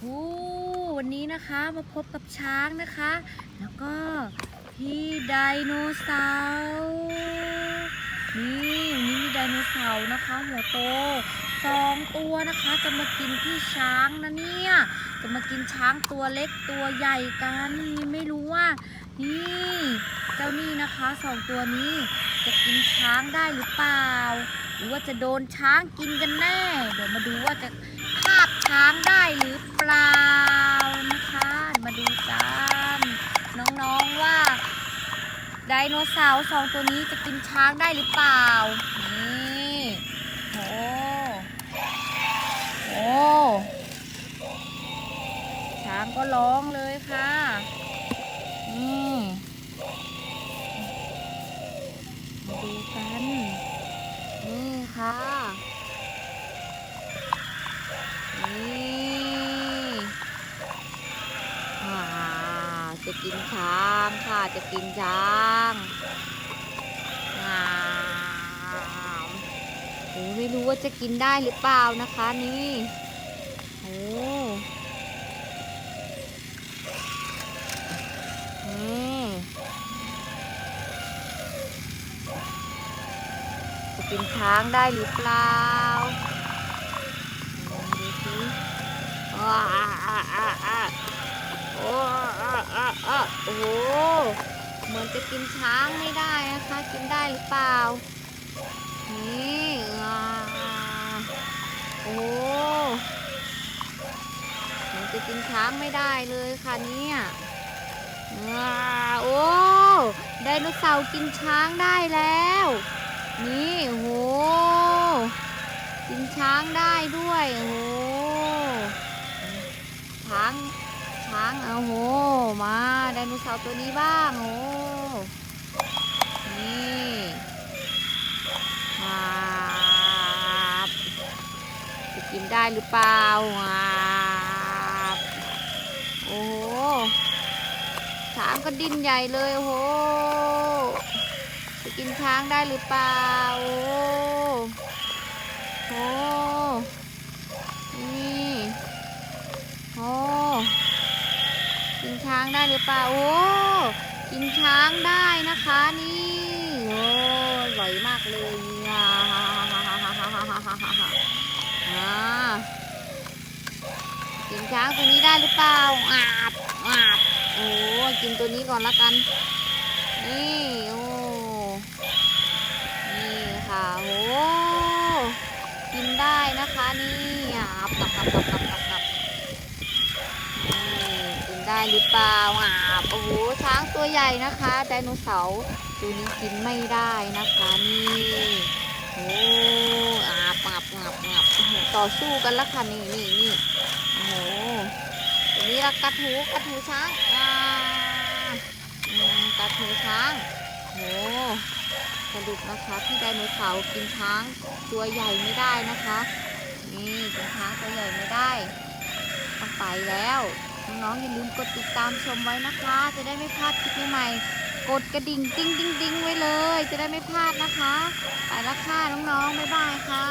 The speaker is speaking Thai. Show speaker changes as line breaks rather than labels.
โอ้วันนี้นะคะมาพบกับช้างนะคะ แล้วก็พี่ไดโนเสาร์นี่วันนี้มีไดโนเสาร์นะคะหัวโตสองตัวนะคะจะมากินพี่ช้างนะเนี่ยจะมากินช้างตัวเล็กตัวใหญ่กันไม่รู้ว่า นี่เจ้านี่นะคะสองตัวนี้จะกินช้างได้หรือเปล่า หรือว่าจะโดนช้างกินกันแน่ เดี๋ยวมาดูว่าจะคาบช้างได้หรือเปล่านะคะ มาดูกันน้องๆว่า ไดโนเสาร์สองตัวนี้จะกินช้างได้หรือเปล่า นี่โอ้โอ้ช้างก็ร้องเลยค่ะ ค่ะ นี่อ่าจะกินช้างค่ะ จะกินช้างอ่าโอ้ไม่รู้ว่าจะกินได้หรือเปล่านะคะนี่ โอ้ จะกินช้างได้หรือเปล่าลองดูสิว้าอ่าอ่าอ่าโอ้อ่าอ่าอ่าโอ้โหเหมือนจะกินช้างไม่ได้นะคะ กินได้หรือเปล่า นี่อ่าโอ้เหมือนจะกินช้างไม่ได้เลยค่ะเนี่ยอ่าโอ้ไดโนเสาร์กินช้างได้แล้ว นี่โอ้โหกินช้างได้ด้วยโอ้โหช้างช้างโอ้โหมาไดโนเสาร์ตัวนี้บ้างโอ้โหนี่ครับจะกินได้หรือเปล่าครับโอ้โหช้างก็ดิ้นใหญ่เลยโอ้โห จะกินช้างได้หรือเปล่า โอ้โหนี่โอ้กินช้างได้หรือเปล่า โอ้กินช้างได้นะคะนี่โอ้อร่อยมากเลยอ่ากินช้างตัวนี้ได้หรือเปล่าอาบอาบโอ้กินตัวนี้ก่อนละกัน นี่โอ้ กับกับกับกับกับกับกินได้หรือเปล่าอ่าโอ้โหช้างตัวใหญ่นะคะไดโนเสาร์ตัวนี้กินไม่ได้นะคะนี่โอ้อาบงับงับงับต่อสู้กันละค่ะนี่นี่นี่โอ้โหตัวนี้ละกัดหูกัดหูช้างอ่ากัดหูช้างโอ้สรุปนะคะที่ไดโนเสาร์กินช้างตัวใหญ่ไม่ได้นะคะ นี่กินช้างตัวใหญ่ไม่ได้ต้องไปแล้ว น้องๆอย่าลืมกดติดตามชมไว้นะคะ จะได้ไม่พลาดคลิปใหม่กดกระดิ่งติ้งติ้งติ้งไว้เลย จะได้ไม่พลาดนะคะ ไปละค่ะน้องๆบ๊ายบายค่ะ